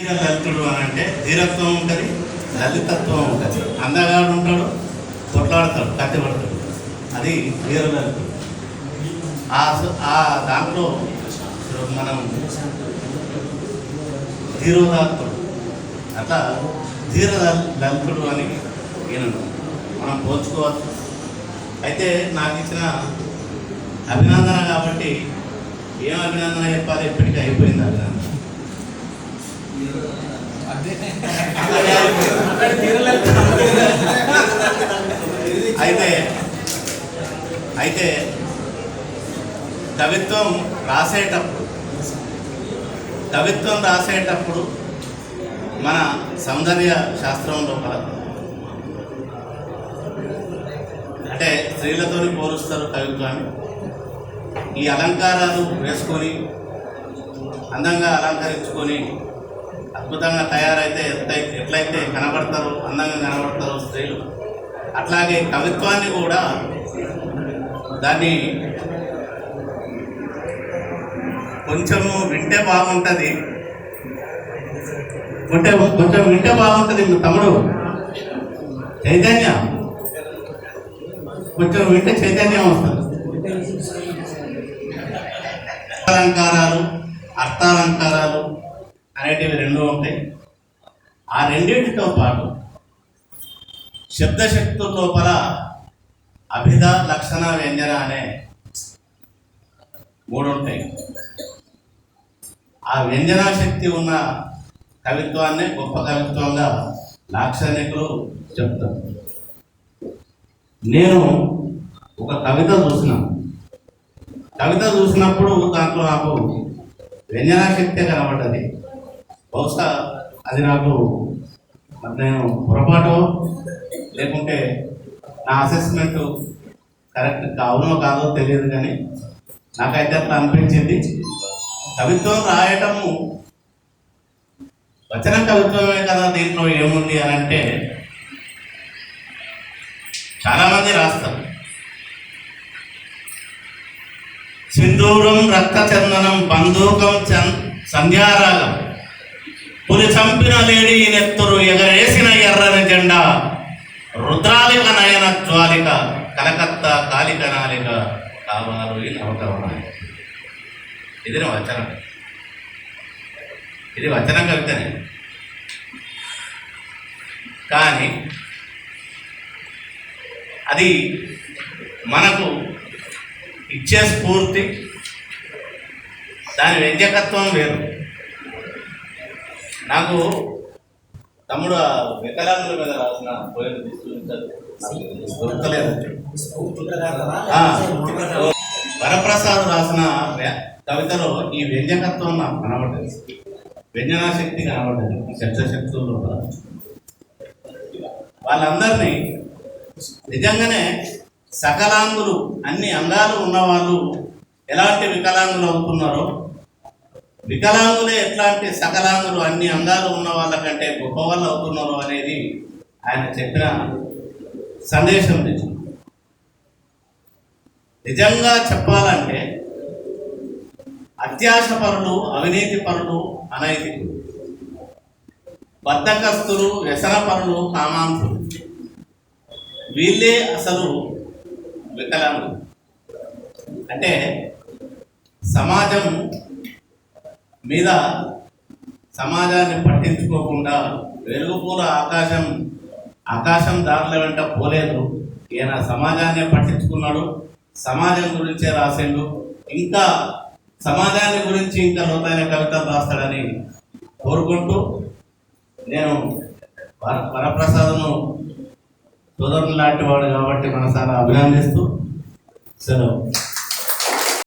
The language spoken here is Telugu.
వీర లలితుడు అని అంటే ధీరత్వం ఉంటుంది లలితత్వం ఉంటుంది. అందగాడు ఉంటాడు కొట్లాడతాడు కత్తి పడతాడు అది వీర లలితుడు ఆ ఆ దాంట్లో మనం ధీరోదాత్తుడు. అట్లా ధీర లలితుడు అని ఈయనను మనం పోల్చుకోవచ్చు. అయితే నాకు ఇచ్చిన అభినందన కాబట్టి ఏం అభినందన చెప్పాలి? ఇప్పటికీ అయిపోయింది అభినందన. అయితే అయితే కవిత్వం రాసేటప్పుడు కవిత్వం రాసేటప్పుడు మన సౌందర్య శాస్త్రం లోపల అంటే స్త్రీలతోని పోలుస్తారు కవిత్వాన్ని. ఈ అలంకారాలు వేసుకొని అందంగా అలంకరించుకొని అద్భుతంగా తయారైతే ఎట్లయితే ఎట్లయితే కనబడతారో అందంగా కనబడతారో స్త్రీలు అట్లాగే కవిత్వాన్ని కూడా దాన్ని కొంచెము వింటే బాగుంటుంది. కొంచెం కొంచెం వింటే బాగుంటుంది మీ తమ్ముడు. చైతన్య. కొంచెం వింటే చైతన్యం వస్తుంది. అలంకారాలు అర్థాలంకారాలు అనేటివి రెండు ఉంటాయి. ఆ రెండింటితో పాటు శబ్దశక్తు లోపల అభిధ లక్షణ వ్యంజన అనే మూడు ఉంటాయి. ఆ వ్యంజనా శక్తి ఉన్న కవిత్వాన్ని గొప్ప కవిత్వంగా లాక్షణికులు చెప్తారు. నేను ఒక కవిత చూసినాను కవిత చూసినప్పుడు దాంట్లో నాకు వ్యంజనా శక్తి కనబడ్డది. బహుశా అది నాకు నేను పొరపాటు. లేకుంటే నా అసెస్మెంట్ కరెక్ట్ కావునో కాదో తెలియదు కానీ నాకైతే అట్లా అనిపించింది. కవిత్వం రాయటము వచన కవిత్వమే కదా దీంట్లో ఏముంది అని అంటే చాలామంది రాస్తారు. సింధూరం రక్తచందనం బంధూకం చంద్ సంధ్యారాగం. పులి చంపిన లేడి నెత్తురు ఎగరేసిన ఎర్రని జెండా రుద్రాలిక నయన జ్వాలిక కలకత్తా కాలిక నాలిక కావాలు నవకవనాలి ఇది నా వచనం. ఇది వచనం కవితనే. కానీ అది మనకు ఇచ్చే స్ఫూర్తి దాని వ్యంజకత్వం వేరు. నాకు తమ్ముడు వికలాంగుల మీద రాసిన పోయిన దొరకలేదు. వరప్రసాద్ రాసిన కవితలో ఈ వ్యంజకత్వం నాకు కనబడ్డది వ్యంజనాశక్తి కనబడ్డది శబ్దశక్తుల్లో వాళ్ళందరినీ నిజంగానే సకలాంగులు అన్ని అంగాలు ఉన్నవాళ్ళు ఎలాంటి వికలాంగులు అవుతున్నారో వికలాంగులే ఎట్లాంటి సకలాంగులు అన్ని అంగాలు ఉన్న వాళ్ళకంటే గొప్ప వాళ్ళు అవుతున్నారు అనేది ఆయన చెప్పిన సందేశం నిజం నిజంగా చెప్పాలంటే అత్యాశపరులు అవినీతి పరులు అనైతికులు. బద్దకస్తులు వ్యసన పరులు కామాంతులు వీళ్ళే అసలు వికలాంగులు. అంటే సమాజం మీద సమాజాన్ని పట్టించుకోకుండా వెలుగుపూల ఆకాశం ఆకాశం దారుల వెంట పోలేదు. ఈయన సమాజాన్ని పట్టించుకున్నాడు సమాజం గురించే రాసిండు. ఇంకా సమాజాన్ని గురించి ఇంకా లోతైన కవితలు రాస్తాడని కోరుకుంటూ నేను వర వరప్రసాద్ను సోదరులు లాంటి వాడు కాబట్టి మనసారా అభినందిస్తూ సెలవు.